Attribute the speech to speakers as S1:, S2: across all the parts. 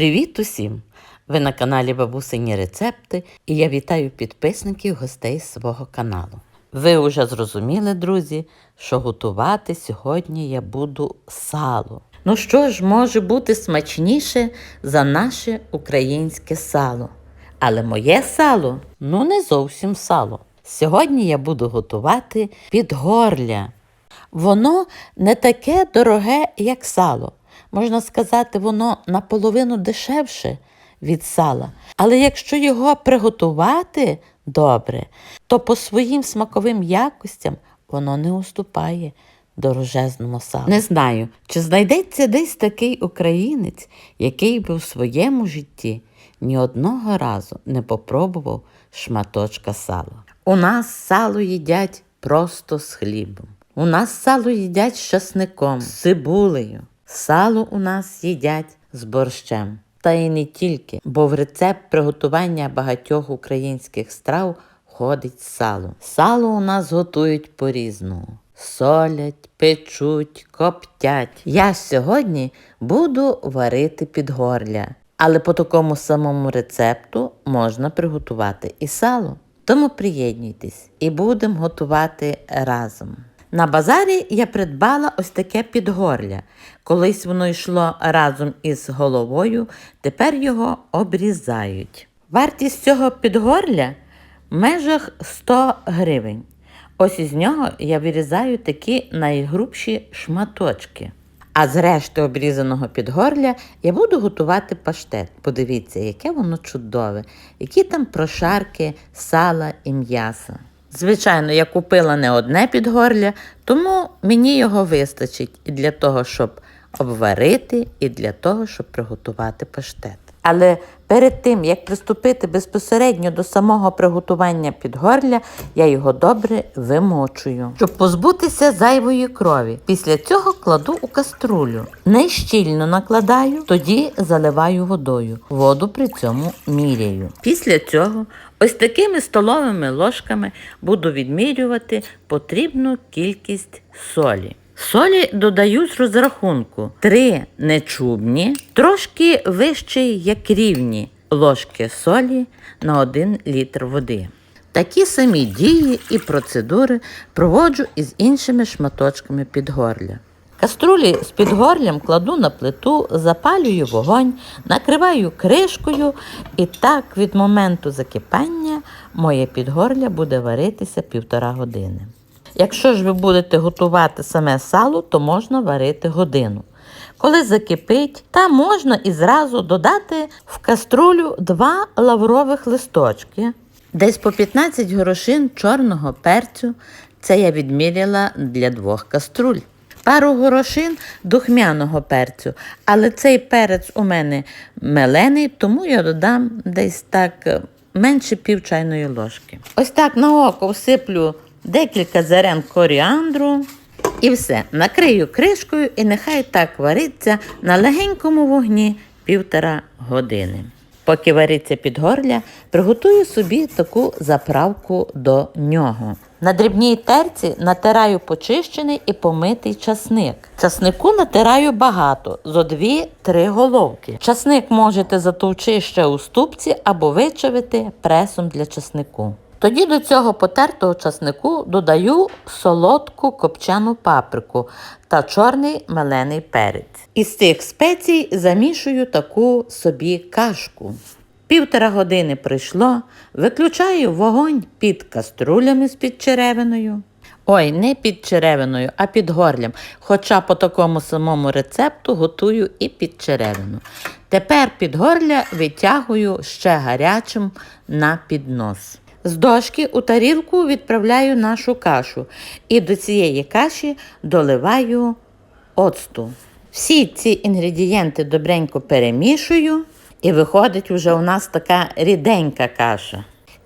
S1: Привіт усім! Ви на каналі Бабусині Рецепти і я вітаю підписників гостей свого каналу. Ви вже зрозуміли, друзі, що готувати сьогодні я буду сало. Ну що ж може бути смачніше за наше українське сало? Але моє сало ну не зовсім сало. Сьогодні я буду готувати підгорля. Воно не таке дороге, як сало. Можна сказати, воно наполовину дешевше від сала. Але якщо його приготувати добре, то по своїм смаковим якостям воно не уступає дорожезному салу. Не знаю, чи знайдеться десь такий українець, який би у своєму житті ні одного разу не попробував шматочка сала. У нас сало їдять просто з хлібом. У нас сало їдять з часником, з цибулею. Сало у нас їдять з борщем. Та й не тільки, бо в рецепт приготування багатьох українських страв входить сало. Сало у нас готують по-різному. Солять, печуть, коптять. Я сьогодні буду варити підгорля. Але по такому самому рецепту можна приготувати і сало. Тому приєднуйтесь і будемо готувати разом. На базарі я придбала ось таке підгорля. Колись воно йшло разом із головою, тепер його обрізають. Вартість цього підгорля в межах 100 гривень. Ось із нього я вирізаю такі найгрубші шматочки. А з решти обрізаного підгорля я буду готувати паштет. Подивіться, яке воно чудове, які там прошарки, сала і м'яса. Звичайно, я купила не одне підгорля, тому мені його вистачить і для того, щоб обварити, і для того, щоб приготувати паштет. Але перед тим, як приступити безпосередньо до самого приготування підгорля, я його добре вимочую, щоб позбутися зайвої крові. Після цього кладу у каструлю. Не щільно накладаю, тоді заливаю водою. Воду при цьому міряю. Після цього ось такими столовими ложками буду відмірювати потрібну кількість солі. Солі додаю з розрахунку 3 нечубні, трошки вищі, як рівні ложки солі на 1 літр води. Такі самі дії і процедури проводжу із іншими шматочками підгорля. Каструлі з підгорлям кладу на плиту, запалюю вогонь, накриваю кришкою і так від моменту закипання моє підгорля буде варитися півтора години. Якщо ж ви будете готувати саме сало, то можна варити годину. Коли закипить, та можна і зразу додати в каструлю два лаврових листочки, десь по 15 горошин чорного перцю. Це я відміряла для двох каструль. Пару горошин духмяного перцю, але цей перець у мене мелений, тому я додам десь так е, менше пів чайної ложки. Ось так на око всиплю декілька зерен коріандру. І все, накрию кришкою і нехай так вариться на легенькому вогні півтора години. Поки вариться підгорля, приготую собі таку заправку до нього. На дрібній терці натираю почищений і помитий часник. Часнику натираю багато, зо 2-3 головки. Часник можете затовчи ще у ступці або вичавити пресом для часнику. Тоді до цього потертого часнику додаю солодку копчану паприку та чорний мелений перець. Із цих спецій замішую таку собі кашку. Півтора години пройшло, виключаю вогонь під каструлями з під черевиною. Ой, не під черевиною, а під горлям. Хоча по такому самому рецепту готую і під черевину. Тепер під горля витягую ще гарячим на піднос. З дошки у тарілку відправляю нашу кашу і до цієї каші доливаю оцту. Всі ці інгредієнти добренько перемішую, і виходить вже у нас така ріденька каша.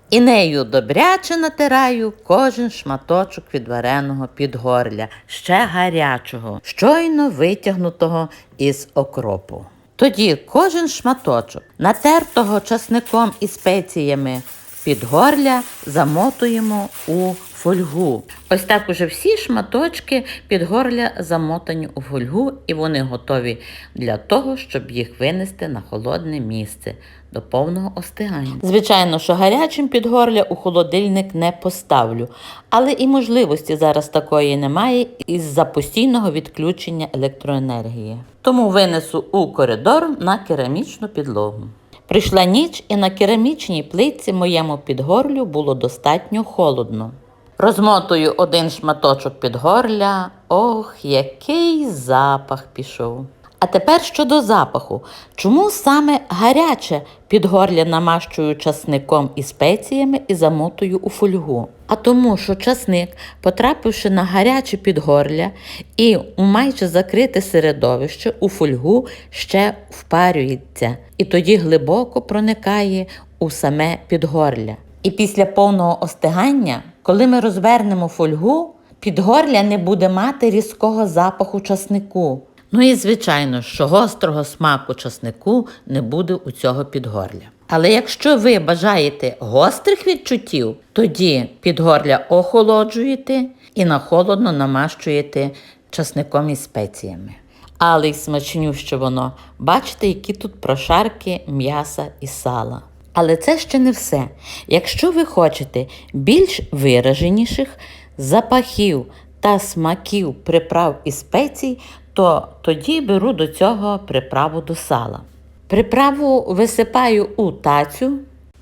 S1: І нею добряче натираю кожен шматочок від вареного підгорля, ще гарячого, щойно витягнутого із окропу. Тоді кожен шматочок, натертого часником і спеціями підгорля замотуємо у фольгу. Ось так уже всі шматочки підгорля замотані у фольгу, і вони готові для того, щоб їх винести на холодне місце до повного остигання. Звичайно, що гарячим підгорля у холодильник не поставлю, але і можливості зараз такої немає із-за постійного відключення електроенергії. Тому винесу у коридор на керамічну підлогу. Прийшла ніч, і на керамічній плитці моєму підгорлю було достатньо холодно. Розмотую один шматочок підгорля. Ох, який запах пішов. А тепер щодо запаху. Чому саме гаряче підгорля намащую часником і спеціями і замотую у фольгу? А тому, що часник, потрапивши на гаряче підгорля і у майже закрите середовище у фольгу ще впарюється, і тоді глибоко проникає у саме підгорля. І після повного остигання, коли ми розвернемо фольгу, підгорля не буде мати різкого запаху часнику. Ну і звичайно, що гострого смаку часнику не буде у цього підгорля. Але якщо ви бажаєте гострих відчуттів, тоді підгорля охолоджуєте і на холодно намащуєте часником і спеціями. Але й смачнюще воно. Бачите, які тут прошарки м'яса і сала. Але це ще не все. Якщо ви хочете більш вираженіших запахів та смаків приправ і спецій, то тоді беру до цього приправу до сала. Приправу висипаю у тацю,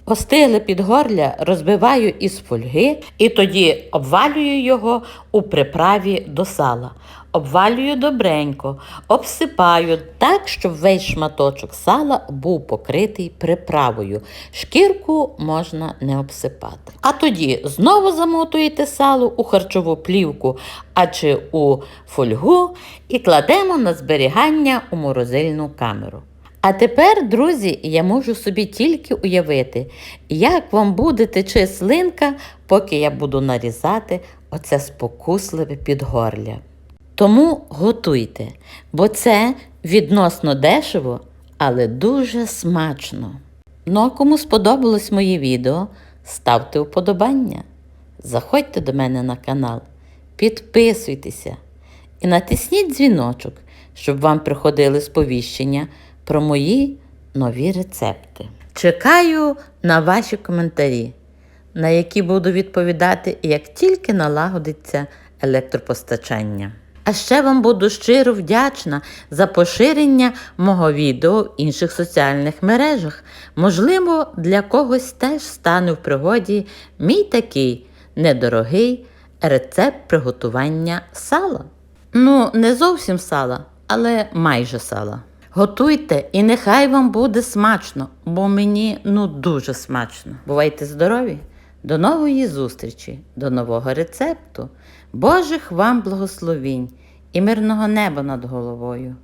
S1: остигле підгорля розбиваю із фольги і тоді обвалюю його у приправі до сала. Обвалюю добренько, обсипаю так, щоб весь шматочок сала був покритий приправою. Шкірку можна не обсипати. А тоді знову замотуєте сало у харчову плівку, а чи у фольгу і кладемо на зберігання у морозильну камеру. А тепер, друзі, я можу собі тільки уявити, як вам буде тече слинка, поки я буду нарізати оце спокусливе підгорля. Тому готуйте, бо це відносно дешево, але дуже смачно. Ну а кому сподобалось моє відео, ставте вподобання, заходьте до мене на канал, підписуйтеся і натисніть дзвіночок, щоб вам приходили сповіщення про мої нові рецепти. Чекаю на ваші коментарі, на які буду відповідати, як тільки налагодиться електропостачання. А ще вам буду щиро вдячна за поширення мого відео в інших соціальних мережах. Можливо, для когось теж стане в пригоді мій такий недорогий рецепт приготування сала. Ну, не зовсім сала, але майже сала. Готуйте і нехай вам буде смачно, бо мені ну дуже смачно. Бувайте здорові! До нової зустрічі, до нового рецепту. Божих вам благословінь і мирного неба над головою.